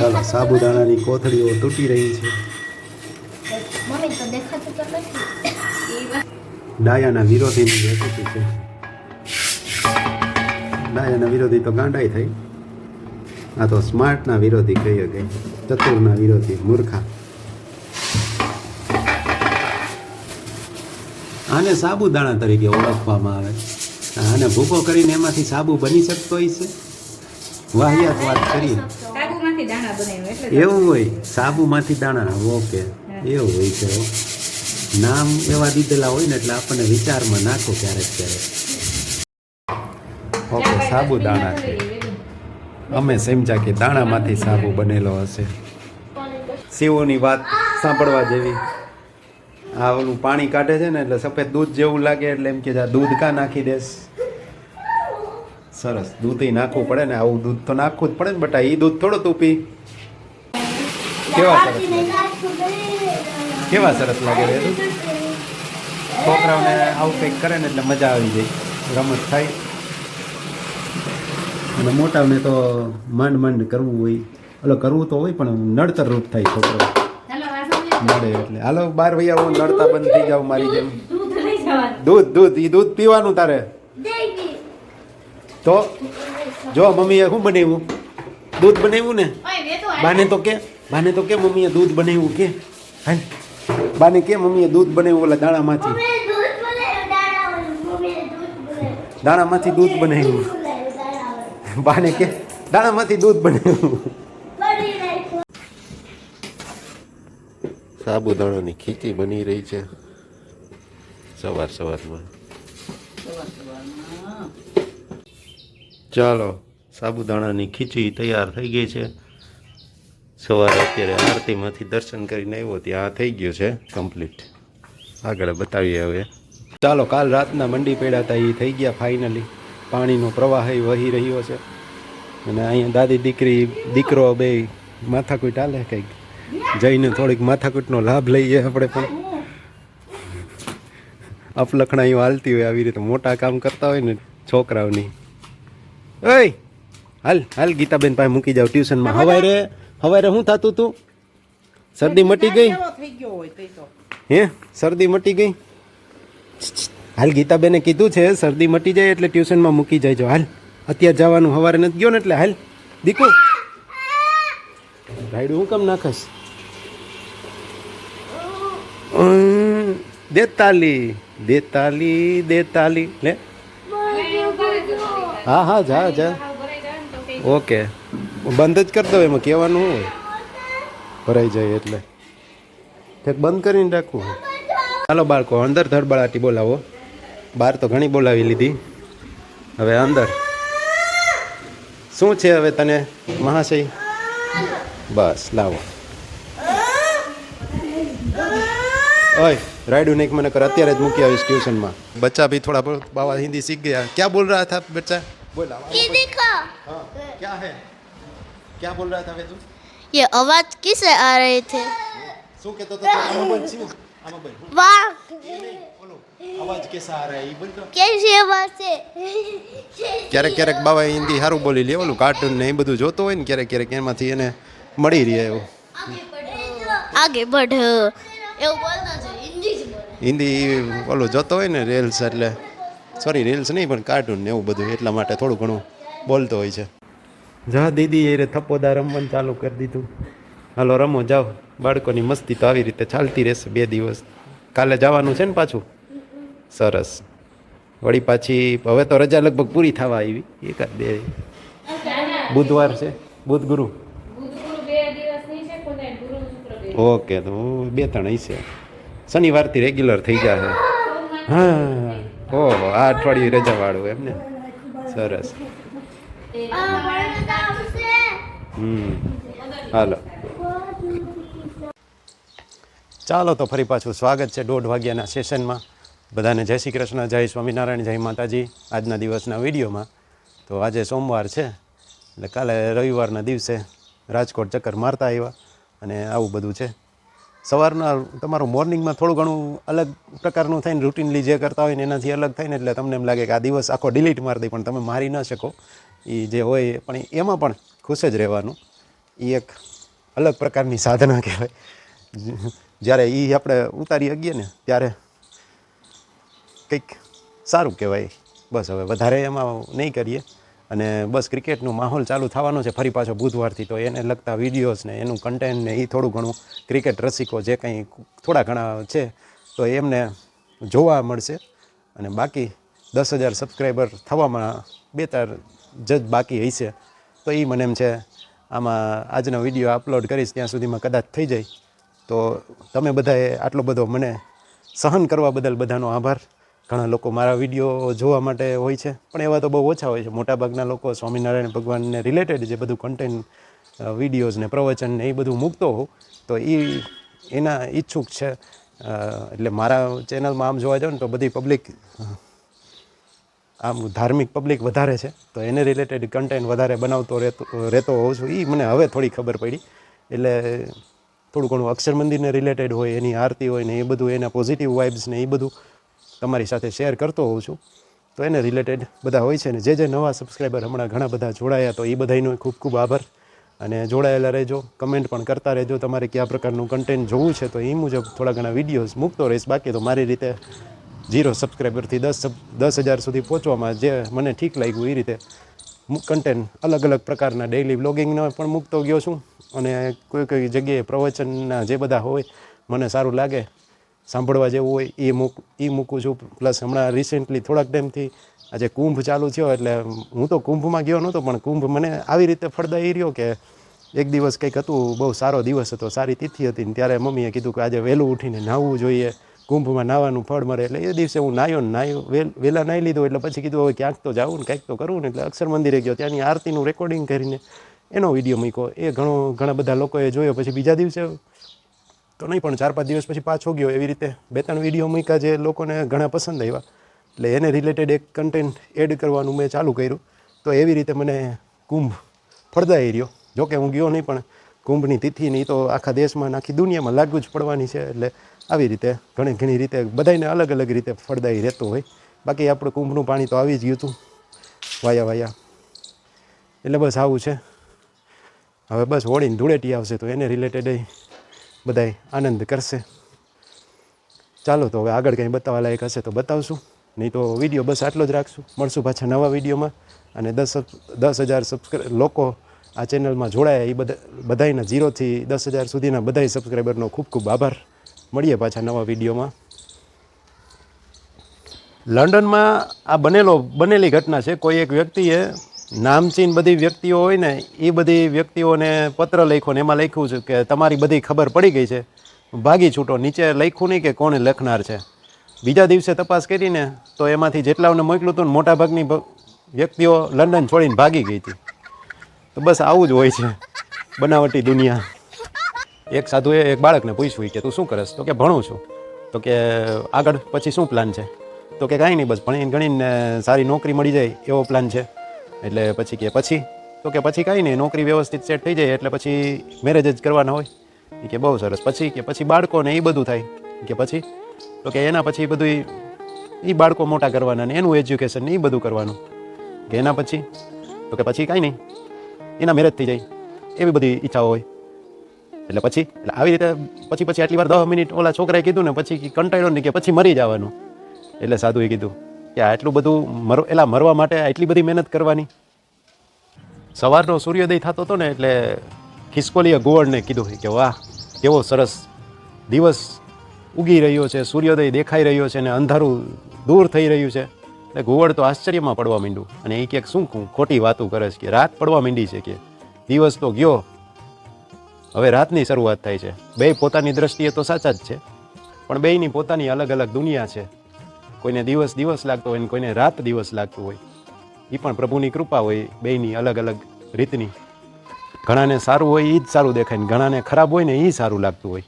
ચાલો સાબુદાણાની કોથળીઓ તૂટી રહી છે. ડાયાના વિરોધીની રેસીપી છે. ડાયાના વિરોધી તો ગાંડાઈ થઈ. આ તો સ્માર્ટના વિરોધી કહીએ ગઈ ચતુરના વિરોધી મૂર્ખા. આને સાબુદાણા તરીકે ઓળખવામાં આવે. આને ભૂકો કરીને એમાંથી સાબુ બની શકતો હોય છે. વાહિયાત વાત કરી સાબુમાંથી દાણા બનાવ્યું એટલે એવું હોય. સાબુમાંથી દાણા ઓકે. એવું હોય છે. નામ એવા દીધેલા હોય ને એટલે આપણને વિચારમાં નાખો ક્યારેક ક્યારેક. ઓકે સાબુ દાણા છે. અમે સમજ્યા કે દાણામાંથી સાબુ બનેલો હશે. શિવોની વાત સાંભળવા જેવી. આ ઓલું પાણી કાઢે છે ને એટલે સફેદ દૂધ જેવું લાગે એટલે એમ કે દૂધ કા નાખી દેસ સરસ દૂધ નાખવું પડે ને આવું દૂધ તો નાખવું જ પડે ને બટા એ દૂધ થોડું તું પી કેવા સરસ લાગે? કેવા સરસ લાગે છે છોકરાઓને આવું કંઈક કરે ને એટલે મજા આવી જાય રમત થાય. અને મોટાઓને તો માંડ માંડ કરવું હોય એટલે કરવું તો હોય પણ નડતર રૂપ થાય છોકરો. મળે નડે એટલે. હાલો બાર વૈયા હું નડતા બંધ થઈ જાવ મારી જેમ. દૂધ દૂધ દૂધ એ દૂધ પીવાનું તારે? તો જો મમ્મીએ શું બનાવ્યું? દૂધ બનાવ્યું ને? બાને તો કે? બાને તો કે મમ્મીએ દૂધ બનાવ્યું કે? હાલ બાને કે મમ્મીએ દૂધ બનાવ્યું ઓલા દાણામાંથી? દાણામાંથી દૂધ બનાવ્યું. બાને કે દાણામાંથી દૂધ બનાવ્યું. સાબુદાણાની ખીચી બની રહી છે. સવાર સવારમાં. ચાલો સાબુદાણાની ખીચી તૈયાર થઈ ગઈ છે. સવારે અત્યારે આરતીમાંથી દર્શન કરીને આવ્યો ત્યાં થઈ ગયું છે કમ્પ્લીટ આગળ બતાવીએ હવે. ચાલો કાલ રાતના મંડી પડ્યા હતા એ થઈ ગયા ફાઇનલી પાણીનો પ્રવાહ એ વહી રહ્યો છે. અને અહીંયા દાદી દીકરી દીકરો બે માથાકૂટ હાલે કંઈક. જઈને થોડીક માથાકૂટનો લાભ લઈએ આપણે પણ. અપલખણાઈઓ હાલતી હોય આવી રીતે મોટા કામ કરતા હોય ને છોકરાઓની. ઓય હાલ હાલ ગીતાબેન પાસે મૂકી જાવ ટ્યુશનમાં. હવારે હવારે શું થતું તું? શરદી મટી ગઈ? ગયો હોય હે? શરદી મટી ગઈ? હાલ ગીતાબેને કીધું છે શરદી મટી જાય એટલે ટ્યુશનમાં મૂકી જાય હાલ અત્યારે જવાનું સવારે નથી ગયો ને એટલે હાલ દીકુ. રાયડું હું કેમ નાખસ દેતાલી દેતાલી દેતાલી. લે. હા હા જા જા. ઓકે. બંધ જ કરી દો એમાં, કહેવાનું હોય? ભરાઈ જાય એટલે. કંઈક બંધ કરીને રાખવું ચાલો બાળકો, અંદર ધડબડાટી બોલાવો. બહાર તો ઘણી બોલાવી લીધી. હવે અંદર. શું છે હવે તને, મહાશય? બસ, લાવો. ઓય રાઈડુ નહીં મને કર, અત્યારે જ મૂકી આવીશ ટ્યુશનમાં. બચ્ચા ભી થોડા બાવા હિન્દી શીખ ગયા. ક્યાં બોલ રહ્યા થા બચ્ચા? था बच्चा बोल हाँ क्या है क्या बोल रहा था वे तू ये आवाज किसे आ रहे थे શું કહેતો હતો આમાં બોલ શું આમાં બોલ वाह બોલો અવાજ કેસા આ રહા હે ઈ બોલ તો कैसी आवाज है ક્યારેક ક્યારેક બાબા હિન્દી સારું બોલી લે ઓલું કાર્ટૂન ને એ બધું જોતો હોય ને ક્યારેક ક્યારેક એમાંથી એને મળી રહે એવું आगे बढ़ એવું બોલતો છે હિન્દી જ બોલે હિન્દી ઓલું જોતો હોય ને રીલ્સ એટલે સોરી રીલ્સ નહીં, પણ કાર્ટૂન ને એવું બધું, એટલા માટે થોડું ઘણું બોલતો હોય છે. જા દીદી, એ થપ્પોદા રમવાનું ચાલુ કરી દીધું. હાલો, રમો, જાઓ. બાળકોની મસ્તી તો આવી રીતે ચાલતી રહેશે બે દિવસ. કાલે જવાનું છે ને પાછું? સરસ. વળી પાછી, હવે તો રજા લગભગ પૂરી થવા આવી. એકાદ બે. બુધવાર છે. બુધ ગુરુ ઓકે, તો બે ત્રણ હશે. શનિવારથી રેગ્યુલર થઈ જશે હા. ઓહો, આ અઠવાડિયું રજા વાળું એમને સરસ. હમ. હાલો. ચાલો તો ફરી પાછું સ્વાગત છે દોઢ વાગ્યાના સેશનમાં. બધાને જય શ્રી કૃષ્ણ, જય સ્વામિનારાયણ, જય માતાજી. આજના દિવસના વિડીયોમાં તો આજે સોમવાર છે, એટલે કાલે રવિવારના દિવસે રાજકોટ ચક્કર મારતા આવ્યા અને આવું બધું છે. સવારના તમારું મોર્નિંગમાં થોડું ઘણું અલગ પ્રકારનું થઈને રૂટીનલી જે કરતા હોય ને એનાથી અલગ થઈને એટલે તમને એમ લાગે કે આ દિવસ આખો ડિલીટ મારી દઈ પણ તમે મારી ન શકો. એ જે હોય પણ એમાં પણ ખુશ જ રહેવાનું. એ એક અલગ પ્રકારની સાધના કહેવાય. જ્યારે એ આપણે ઉતારી શકીએ ને, ત્યારે કંઈક સારું કહેવાય. બસ હવે વધારે એમાં નહીં કરીએ. અને બસ ક્રિકેટનો માહોલ ચાલુ થવાનો છે. ફરી પાછો બુધવારથી તો એને લગતા વિડીયોઝ ને એનું કન્ટેન્ટ ને એ થોડું ઘણું ક્રિકેટ રસિકો જે કંઈ થોડા ઘણા છે, તો એમને જોવા મળશે. અને બાકી દસ હજાર સબસ્ક્રાઈબર થવામાં બે ચાર જજ બાકી હશે. તો એ મને એમ છે, આમાં આજનો વીડિયો અપલોડ કરીશ ત્યાં સુધીમાં કદાચ થઈ જાય. તો તમે બધાએ આટલો બધો મને સહન કરવા બદલ બધાનો આભાર. ઘણા લોકો મારા વીડિયો જોવા માટે હોય છે. પણ એવા તો બહુ ઓછા હોય છે. મોટાભાગના લોકો સ્વામિનારાયણ ભગવાનને રિલેટેડ જે બધું કન્ટેન્ટ વિડીયોઝ ને પ્રવચન ને એ બધું મૂકતો હોઉં, તો એ એના ઈચ્છુક છે. એટલે મારા ચેનલમાં આમ જોવા જાવ ને તો બધી પબ્લિક આમ ધાર્મિક પબ્લિક વધારે છે. તો એને રિલેટેડ કન્ટેન્ટ વધારે બનાવતો રહેતો રહેતો હોઉં છું. એ મને હવે થોડી ખબર પડી. એટલે થોડું ઘણું અક્ષર મંદિરને રિલેટેડ હોય, એની આરતી હોય ને એ બધું, એના પોઝિટિવ વાઇબ્સ ને એ બધું તમારી સાથે શેર કરતો હોઉં છું. તો એને રિલેટેડ બધા હોય છે ને, જે જે નવા સબસ્ક્રાઈબર હમણાં ઘણા બધા જોડાયા, તો એ બધાનો ખૂબ ખૂબ આભાર. અને જોડાયેલા રહેજો કમેન્ટ પણ કરતા રહેજો, તમારે કયા પ્રકારનું કન્ટેન્ટ જોવું છે તો એ મુજબ થોડા ઘણા વિડીયોઝ મૂકતો રહીશ. બાકી તો મારી રીતે ઝીરો સબસ્ક્રાઈબરથી દસ દસ હજાર સુધી પહોંચવામાં જે મને ઠીક લાગ્યું એ રીતે કન્ટેન્ટ અલગ અલગ પ્રકારના ડેઇલી બ્લોગિંગનો પણ મૂકતો ગયો છું. અને કોઈ કોઈ જગ્યાએ પ્રવચનના જે બધા હોય, મને સારું લાગે સાંભળવા જેવું હોય એ મૂક એ મૂકું છું. પ્લસ હમણાં રિસેન્ટલી થોડાક ટાઈમથી આજે કુંભ ચાલુ થયો, એટલે હું તો કુંભમાં ગયો નહોતો, પણ કુંભ મને આવી રીતે ફળદાઈ રહ્યો કે એક દિવસ કંઈક હતું, બહુ સારો દિવસ હતો, સારી તિથિ હતી, ને ત્યારે મમ્મીએ કીધું કે આજે વહેલું ઉઠીને નાહવું જોઈએ, કુંભમાં નાહવાનું ફળ મળે, એટલે એ દિવસે હું નાહ્યો ને વેલ વહેલા નાહી લીધો, એટલે પછી કીધું, હવે ક્યાંક તો જાઉં ને કંઈક તો કરવું ને, એટલે અક્ષર મંદિરે ગયો, ત્યાંની આરતીનું રેકોર્ડિંગ કરીને એનો વીડિયો મૂક્યો. એ ઘણો, ઘણા બધા લોકોએ જોયો, પછી બીજા દિવસે તો નહીં, પણ ચાર પાંચ દિવસ પછી પાછો ગયો. એવી રીતે બે ત્રણ વીડિયો મૂક્યા જે લોકોને ઘણા પસંદ આવ્યા. એટલે એને રિલેટેડ એક કન્ટેન્ટ એડ કરવાનું મેં ચાલુ કર્યું. તો એવી રીતે મને કુંભ ફળદાઈ રહ્યો. જોકે હું ગયો નહીં, પણ કુંભની તિથિ નહીં તો આખા દેશમાં આખી દુનિયામાં લાગુ જ પડવાની છે. એટલે આવી રીતે ઘણી ઘણી રીતે બધાને અલગ અલગ રીતે ફળદાઈ રહેતો હોય. બાકી આપણું કુંભનું પાણી તો આવી જ ગયું હતું. વાયા વાયા. એટલે બસ આવું છે. હવે બસ હોળીને ધૂળેટી આવશે તો એને રિલેટેડ બધાય આનંદ કરશે. ચાલો તો હવે આગળ કંઈ બતાવવા લાયક હશે તો બતાવશું. નહીં તો વીડિયો બસ આટલો જ રાખશું. મળશું પાછા નવા વિડીયોમાં. અને દસ દસ હજાર સબસ્ક્રાઈબ લોકો આ ચેનલમાં જોડાયા. એ બધા, બધાયના ઝીરોથી દસ હજાર સુધીના બધાય સબસ્ક્રાઈબરનો ખૂબ ખૂબ આભાર. મળીએ પાછા નવા વિડીયોમાં. લંડનમાં આ બનેલો, બનેલી ઘટના છે. કોઈ એક વ્યક્તિએ નામચીન બધી વ્યક્તિઓ હોય ને, એ બધી વ્યક્તિઓને પત્ર લખ્યો ને, એમાં લખ્યું છે કે તમારી બધી ખબર પડી ગઈ છે. ભાગી છૂટો, નીચે લખ્યું નહીં કે કોણે લખનાર છે. બીજા દિવસે તપાસ કરીને તો એમાંથી જેટલાઓને મોકલું હતું ને, મોટાભાગની વ્યક્તિઓ લંડન છોડીને ભાગી ગઈ હતી. તો બસ આવું જ હોય છે, બનાવટી દુનિયા. એક સાધુએ એક બાળકને પૂછ્યું કે, તું શું કરસ? તો કે, ભણું છું. તો કે, આગળ પછી શું પ્લાન છે? તો કે, કાંઈ નહીં બસ ભણીને ગણીને સારી નોકરી મળી જાય, એવો પ્લાન છે. એટલે પછી કે પછી? તો કે પછી કાંઈ નહીં, નોકરી વ્યવસ્થિત સેટ થઈ જાય એટલે પછી મેરેજ જ કરવાના હોય. કે બહુ સરસ. પછી કે પછી બાળકોને એ બધું થાય. કે પછી? તો કે એના પછી બધું એ બાળકો મોટા કરવાના ને એનું એજ્યુકેશન ને એ બધું કરવાનું. કે એના પછી? તો કે પછી કાંઈ નહીં. એના મેરેજ થઈ જાય. એવી બધી ઈચ્છાઓ હોય. એટલે પછી? એટલે આવી રીતે પછી પછી આટલી વાર દસ મિનિટ ઓલા છોકરાએ કીધું ને પછી કંટાળ્યો ને કે પછી મરી જવાનું. એટલે સાધુએ કીધું કે આટલું બધું મર, એલા મરવા માટે આટલી બધી મહેનત કરવાની. સવારનો સૂર્યોદય થતો હતો ને એટલે ખિસકોલીએ ગોવળને કીધું કે વાહ, કેવો સરસ દિવસ ઉગી રહ્યો છે, સૂર્યોદય દેખાઈ રહ્યો છે ને અંધારું દૂર થઈ રહ્યું છે. એટલે ઘુવડ તો આશ્ચર્યમાં પડવા માંડ્યું. અને એ ક્યાંક શું ખોટી વાતો કરે છે કે રાત પડવા માંડી છે કે દિવસ તો ગયો. હવે રાતની શરૂઆત થાય છે. બે પોતાની દ્રષ્ટિએ તો સાચા જ છે. પણ બેયની પોતાની અલગ અલગ દુનિયા છે. કોઈને દિવસ દિવસ લાગતો હોય ને કોઈને રાત દિવસ લાગતું હોય. એ પણ પ્રભુની કૃપા હોય બેયની અલગ અલગ રીતની. ઘણાને સારું હોય એ જ સારું દેખાય ને ઘણાને ખરાબ હોય ને એ સારું લાગતું હોય.